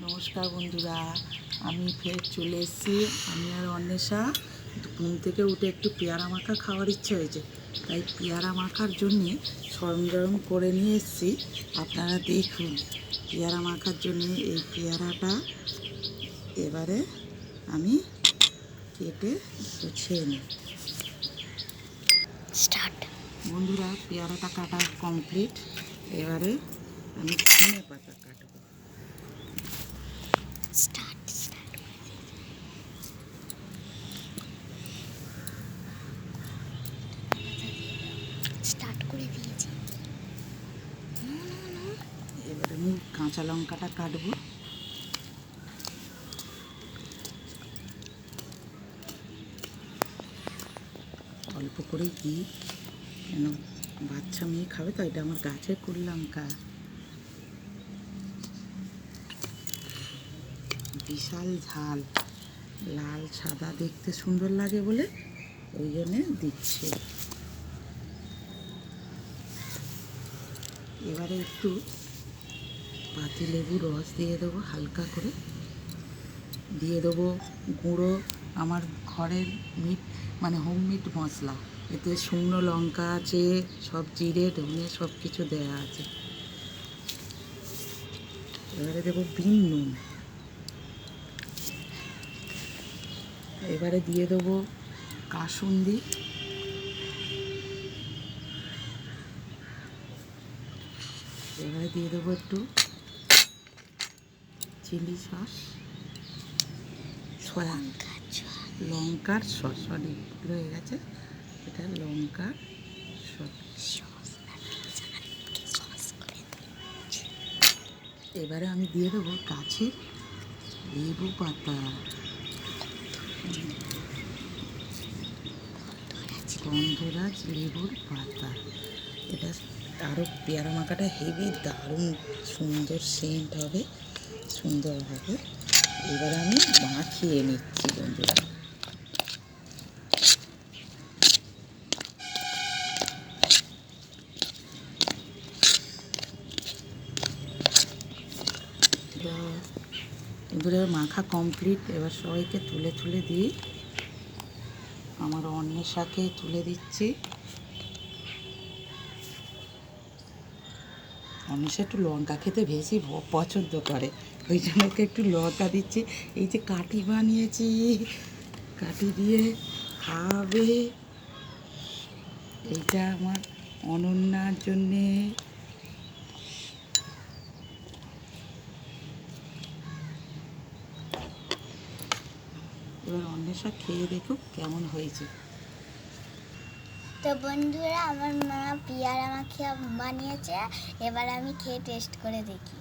নমস্কার বন্ধুরা আমি ফের চলে এসেছি। আমি আর অন্বেষা ঘুম থেকে উঠে একটু পেয়ারা মাখা খাওয়ার ইচ্ছে হয়েছে। তাই পেয়ারা মাখার জন্যে সরঞ্জাম করে নিয়ে এসেছি। আপনারা দেখুন পেয়ারা মাখার জন্য এই পেয়ারাটা এবারে আমি কেটে গুছিয়ে নিই। স্টার্ট। বন্ধুরা পেয়ারাটা কাটা কমপ্লিট। এবারে আমি ধনে পাতা কাটবো। স্টার্ট স্টার্ট করে দিয়েছি। এবারে আমি কাঁচা লঙ্কাটা কাটবো। অল্প করে দিই কেন? বাচ্চা মেয়ে খাবে তো, এটা আমার গাছের কুড়ি লঙ্কা। বিশাল ঝাল। লাল, সাদা, দেখতে সুন্দর লাগে বলে ওই জন্যে দিচ্ছে। এবারে একটু পাতি লেবু রস দিয়ে দেবো হালকা করে। দিয়ে দেবো গুঁড়ো আমার ঘরের মিট মানে হোম মিট মশলা। এতে শুকনো লঙ্কা আছে, সব জিরে ধনে সব কিছু দেওয়া আছে। এবারে দেবো বিন নুন। এবারে দিয়ে দেবো কাসুন্দি। এবারে দিয়ে দেবো একটু চিলি সস। লঙ্কার সস সরি রয়ে গেছে। এটা লঙ্কার সস। এবারে আমি দিয়ে দেবো গাছের লেবু পাতা। গন্ধরাজ লেবুর পাতা। এটা আরও পেয়ারা মাখাটা হেভি দারুণ সুন্দর সেন্ট হবে, সুন্দর হবে। এবার আমি মাখিয়ে নিচ্ছি বন্ধুরা। ব্যাস। এবারে মাখা কমপ্লিট এবার সবাইকে তুলে তুলে দিই। আমার অন্যের শাকে তুলে দিচ্ছি। অন্বেষা একটু লঙ্কা খেতে বেশি পছন্দ করে। ওই জন্য একটু লঙ্কা দিচ্ছি। এই যে কাঠি বানিয়েছি। কাঠি দিয়ে খাবে। এইটা আমার অনন্যার জন্যে। এবার খেয়ে দেখুক কেমন হয়েছে। তো বন্ধুরা, আমার মা পেয়ারা মাখিয়া বানিয়েছে, এবার আমি খেয়ে টেস্ট করে দেখি।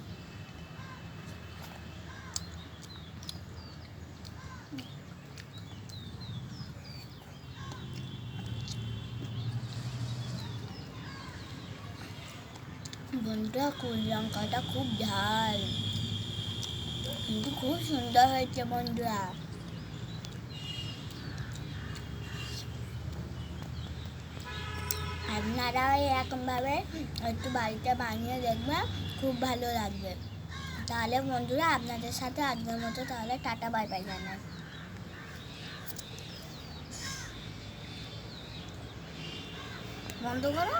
বন্ধুরা, কুল লঙ্কাটা খুব ঝাল। কিন্তু খুব সুন্দর হয়েছে বন্ধুরা। আপনারাও এরকমভাবে একটু বাড়িতে বানিয়ে দেখবেন খুব ভালো লাগবে। তাহলে বন্ধুরা, আপনাদের সাথে আজকের মতো তাহলে টাটা, বাই বাই জানাই। বন্ধ করো?